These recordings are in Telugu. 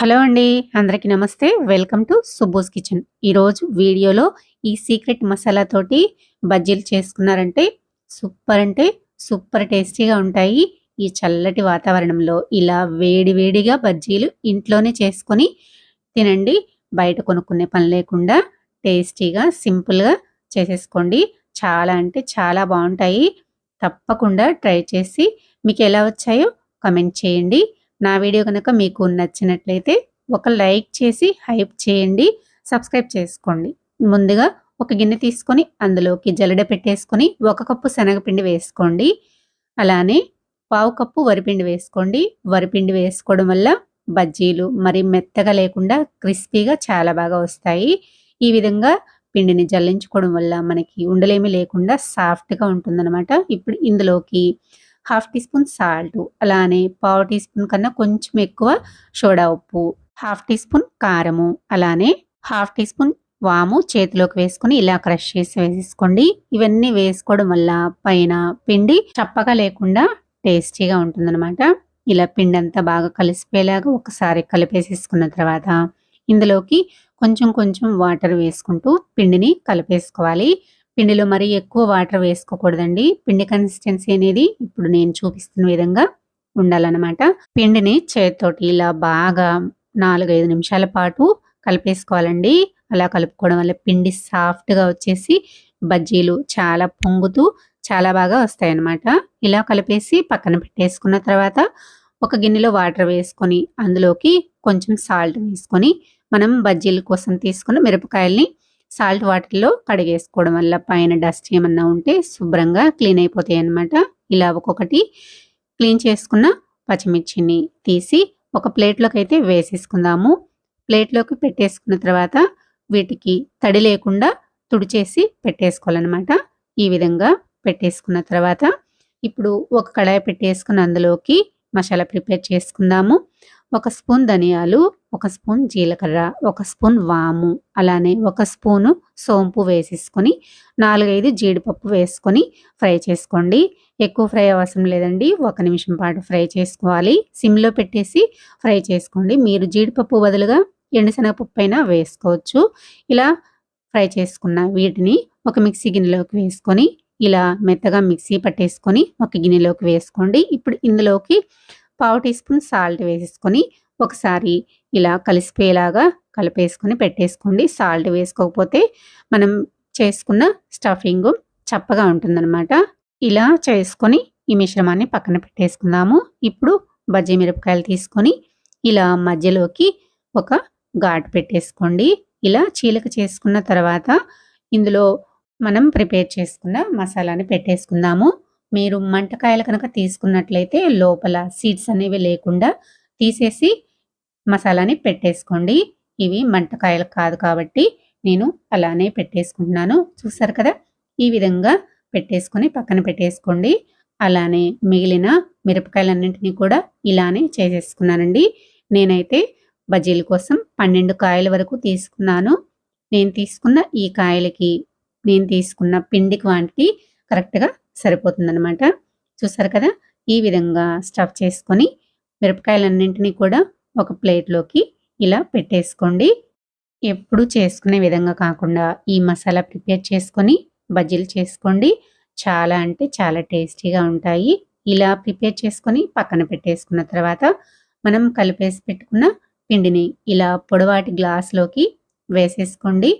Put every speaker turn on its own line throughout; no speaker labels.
హలో అండి అందరికీ నమస్తే. Welcome to Subbo's kitchen. ఈరోజు వీడియోలో ఈ సీక్రెట్ మసాలా తోటి బజ్జీలు చేసుకున్నారంటే సూపర్ అంటే సూపర్ టేస్టీగా ఉంటాయి. ఈ చల్లటి వాతావరణంలో ఇలా వేడి వేడిగా బజ్జీలు ఇంట్లోనే చేసుకొని తినండి. బయట కొనుక్కునే పని లేకుండా టేస్టీగా సింపుల్గా చేసేసుకోండి. చాలా అంటే చాలా బాగుంటాయి. తప్పకుండా ట్రై చేసి మీకు ఎలా వచ్చాయో కమెంట్ చేయండి. నా వీడియో కనుక మీకు నచ్చినట్లయితే ఒక లైక్ చేసి హైప్ చేయండి సబ్స్క్రైబ్ చేసుకోండి. ముందుగా ఒక గిన్నె తీసుకొని అందులోకి జల్లెడ పెట్టేసుకొని ఒక కప్పు శనగపిండి వేసుకోండి. అలానే పావు కప్పు వరిపిండి వేసుకోండి. వరిపిండి వేసుకోవడం వల్ల బజ్జీలు మరి మెత్తగా లేకుండా క్రిస్పీగా చాలా బాగా వస్తాయి. ఈ విధంగా పిండిని జల్లించుకోవడం వల్ల మనకి ఉండలేమి లేకుండా సాఫ్ట్గా ఉంటుందన్నమాట. ఇప్పుడు ఇందులోకి హాఫ్ టీ స్పూన్ సాల్ట్ అలానే పావు టీ స్పూన్ కన్నా కొంచెం ఎక్కువ సోడా ఉప్పు హాఫ్ టీ స్పూన్ కారము అలానే హాఫ్ టీ స్పూన్ వాము చేతిలోకి వేసుకొని ఇలా క్రష్ చేసి వేసేసుకోండి. ఇవన్నీ వేసుకోవడం వల్ల పైన పిండి చప్పగా లేకుండా టేస్టీగా ఉంటుందన్నమాట. ఇలా పిండి అంతా బాగా కలిసిపోయేలాగా ఒకసారి కలిపేసేసుకున్న తర్వాత ఇందులోకి కొంచెం కొంచెం వాటర్ వేసుకుంటూ పిండిని కలిపేసుకోవాలి. పిండిలో మరీ ఎక్కువ వాటర్ వేసుకోకూడదండి. పిండి కన్సిస్టెన్సీ అనేది ఇప్పుడు నేను చూపిస్తున్న విధంగా ఉండాలన్నమాట. పిండిని చేతితోటి ఇలా బాగా నాలుగైదు నిమిషాల పాటు కలిపేసుకోవాలండి. అలా కలుపుకోవడం వల్ల పిండి సాఫ్ట్గా వచ్చేసి బజ్జీలు చాలా పొంగుతూ చాలా బాగా వస్తాయి అన్నమాట ఇలా కలిపేసి పక్కన పెట్టేసుకున్న తర్వాత ఒక గిన్నెలో వాటర్ వేసుకొని అందులోకి కొంచెం సాల్ట్ వేసుకొని మనం బజ్జీల కోసం తీసుకున్న మిరపకాయల్ని సాల్ట్ వాటర్లో కడిగేసుకోవడం వల్ల పైన డస్ట్ ఏమన్నా ఉంటే శుభ్రంగా క్లీన్ అయిపోతాయి అన్నమాట ఇలా ఒక్కొక్కటి క్లీన్ చేసుకున్న పచ్చిమిర్చిని తీసి ఒక ప్లేట్లోకి అయితే వేసేసుకుందాము. ప్లేట్లోకి పెట్టేసుకున్న తర్వాత వీటికి తడి లేకుండా తుడిచేసి పెట్టేసుకోవాలన్నమాట. ఈ విధంగా పెట్టేసుకున్న తర్వాత ఇప్పుడు ఒక కడాయి పెట్టేసుకుని అందులోకి మసాలా ప్రిపేర్ చేసుకుందాము. ఒక స్పూన్ ధనియాలు ఒక స్పూన్ జీలకర్ర ఒక స్పూన్ వాము అలానే ఒక స్పూను సోంపు వేసేసుకొని నాలుగైదు జీడిపప్పు వేసుకొని ఫ్రై చేసుకోండి. ఎక్కువ ఫ్రై అవసరం లేదండి. ఒక నిమిషం పాటు ఫ్రై చేసుకోవాలి. సిమ్లో పెట్టేసి ఫ్రై చేసుకోండి. మీరు జీడిపప్పు బదులుగా ఎండుశనగపప్పు అయినా వేసుకోవచ్చు. ఇలా ఫ్రై చేసుకున్న వీటిని ఒక మిక్సీ గిన్నెలోకి వేసుకొని ఇలా మెత్తగా మిక్సీ పట్టేసుకొని ఒక గిన్నెలోకి వేసుకోండి. ఇప్పుడు ఇందులోకి పావు టీ స్పూన్ సాల్ట్ వేసేసుకొని ఒకసారి ఇలా కలిసిపోయేలాగా కలిపేసుకొని పెట్టేసుకోండి. సాల్ట్ వేసుకోకపోతే మనం చేసుకున్న స్టఫింగ్ చప్పగా ఉంటుందన్నమాట. ఇలా చేసుకొని ఈ మిశ్రమాన్ని పక్కన పెట్టేసుకుందాము. ఇప్పుడు బజ్జీ మిరపకాయలు తీసుకొని ఇలా మధ్యలోకి ఒక ఘాటు పెట్టేసుకోండి. ఇలా చీలక చేసుకున్న తర్వాత ఇందులో మనం ప్రిపేర్ చేసుకున్న మసాలాని పెట్టేసుకుందాము. మీరు మంటకాయలు కనుక తీసుకున్నట్లయితే లోపల సీడ్స్ అనేవి లేకుండా తీసేసి మసాలాని పెట్టేసుకోండి. ఇవి మంటకాయలు కాదు కాబట్టి నేను అలానే పెట్టేసుకుంటున్నాను. చూసారు కదా? ఈ విధంగా పెట్టేసుకొని పక్కన పెట్టేసుకోండి. అలానే మిగిలిన మిరపకాయలన్నింటినీ కూడా ఇలానే చేసేసుకున్నానండి. నేనైతే బజ్జీల కోసం పన్నెండు కాయల వరకు తీసుకున్నాను. నేను తీసుకున్న ఈ కాయలకి నేను తీసుకున్న పిండి క్వాంటిటీ కరెక్ట్గా సరిపోతుందనమాట చూసారు కదా? ఈ విధంగా స్టఫ్ చేసుకొని మిరపకాయలన్నింటినీ కూడా ఒక ప్లేట్లోకి ఇలా పెట్టేసుకోండి. ఎప్పుడు చేసుకునే విధంగా కాకుండా ఈ మసాలా ప్రిపేర్ చేసుకొని బజ్జీలు చేసుకోండి. చాలా అంటే చాలా టేస్టీగా ఉంటాయి. ఇలా ప్రిపేర్ చేసుకొని పక్కన పెట్టేసుకున్న తర్వాత మనం కలిపేసి పెట్టుకున్న పిండిని ఇలా పొడవాటి గ్లాస్లోకి వేసేసుకోండి.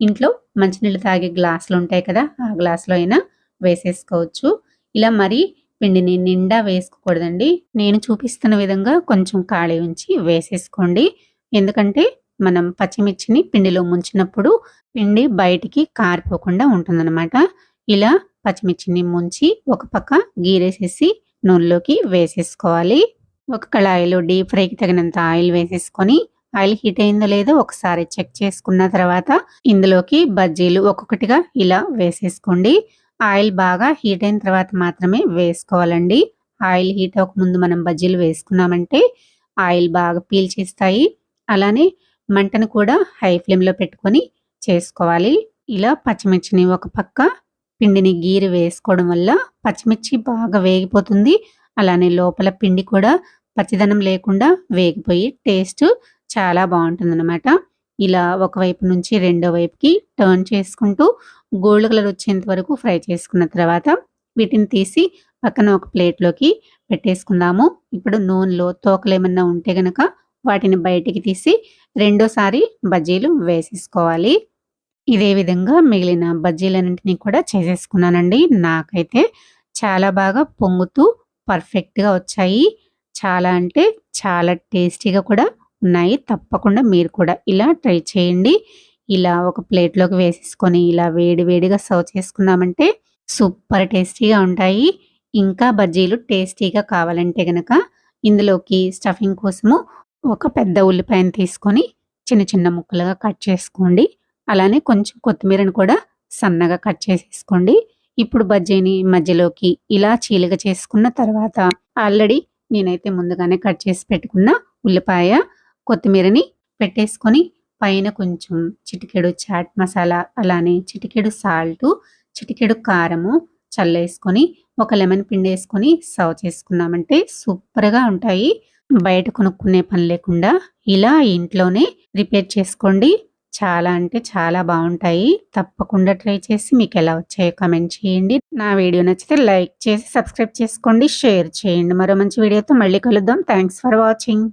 ఇంట్లో మంచినీళ్ళు తాగే గ్లాసులు ఉంటాయి కదా ఆ గ్లాసులో అయినా వేసేసుకోవచ్చు. ఇలా మరీ పిండిని నిండా వేసుకోకూడదండి. నేను చూపిస్తున్న విధంగా కొంచెం ఖాళీ ఉంచి వేసేసుకోండి. ఎందుకంటే మనం పచ్చిమిర్చిని పిండిలో ముంచినప్పుడు పిండి బయటికి కారిపోకుండా ఉంటుందన్నమాట. ఇలా పచ్చిమిర్చిని ముంచి ఒక పక్క గీరేసేసి నూనెలోకి వేసేసుకోవాలి. ఒక కళాయిలో డీప్ ఫ్రైకి తగినంత ఆయిల్ వేసేసుకొని ఆయిల్ హీట్ అయిందో లేదో ఒకసారి చెక్ చేసుకున్న తర్వాత ఇందులోకి బజ్జీలు ఒక్కొక్కటిగా ఇలా వేసేసుకోండి. ఆయిల్ బాగా హీట్ అయిన తర్వాత మాత్రమే వేసుకోవాలండి. ఆయిల్ హీట్ అవ్వకముందు మనం బజ్జీలు వేసుకున్నామంటే ఆయిల్ బాగా పీల్చేస్తాయి. అలానే మంటను కూడా హై ఫ్లేమ్లో పెట్టుకొని చేసుకోవాలి. ఇలా పచ్చిమిర్చిని ఒక పక్క పిండిని గీరి వేసుకోవడం వల్ల పచ్చిమిర్చి బాగా వేగిపోతుంది. అలానే లోపల పిండి కూడా పచ్చిదనం లేకుండా వేగిపోయి టేస్ట్ చాలా బాగుంటుందన్నమాట. ఇలా ఒకవైపు నుంచి రెండో వైపుకి టర్న్ చేసుకుంటూ గోల్డ్ కలర్ వచ్చేంత వరకు ఫ్రై చేసుకున్న తర్వాత వీటిని తీసి పక్కన ఒక ప్లేట్లోకి పెట్టేసుకుందాము. ఇప్పుడు నూనెలో తోకలు ఏమన్నా ఉంటే గనక వాటిని బయటికి తీసి రెండోసారి బజ్జీలు వేసేసుకోవాలి. ఇదే విధంగా మిగిలిన బజ్జీలన్నింటినీ కూడా చేసేసుకున్నానండి. నాకైతే చాలా బాగా పొంగుతూ పర్ఫెక్ట్గా వచ్చాయి. చాలా అంటే చాలా టేస్టీగా కూడా ఉన్నాయి. తప్పకుండా మీరు కూడా ఇలా ట్రై చేయండి. ఇలా ఒక ప్లేట్లోకి వేసేసుకొని ఇలా వేడి వేడిగా సర్వ్ చేసుకున్నామంటే సూపర్ టేస్టీగా ఉంటాయి. ఇంకా బజ్జీలు టేస్టీగా కావాలంటే గనక ఇందులోకి స్టఫింగ్ కోసము ఒక పెద్ద ఉల్లిపాయను తీసుకొని చిన్న చిన్న ముక్కలుగా కట్ చేసుకోండి. అలానే కొంచెం కొత్తిమీరను కూడా సన్నగా కట్ చేసేసుకోండి. ఇప్పుడు బజ్జీని మధ్యలోకి ఇలా చీలిక చేసుకున్న తర్వాత ఆల్రెడీ నేనైతే ముందుగానే కట్ చేసి పెట్టుకున్న ఉల్లిపాయ కొత్తిమీరని పెట్టేసుకొని పైన కొంచెం చిటికెడు చాట్ మసాలా అలానే చిటికెడు సాల్ట్ చిటికెడు కారము చల్లేసుకొని ఒక లెమన్ పిండి వేసుకొని సర్వ్ చేసుకున్నామంటే సూపర్గా ఉంటాయి. బయట కొనుక్కునే పని లేకుండా ఇలా ఇంట్లోనే ప్రిపేర్ చేసుకోండి. చాలా అంటే చాలా బాగుంటాయి. తప్పకుండా ట్రై చేసి మీకు ఎలా వచ్చాయో కమెంట్ చేయండి. నా వీడియో నచ్చితే లైక్ చేసి సబ్స్క్రైబ్ చేసుకోండి. షేర్ చేయండి. మరో మంచి వీడియోతో మళ్ళీ కలుద్దాం. Thanks for watching.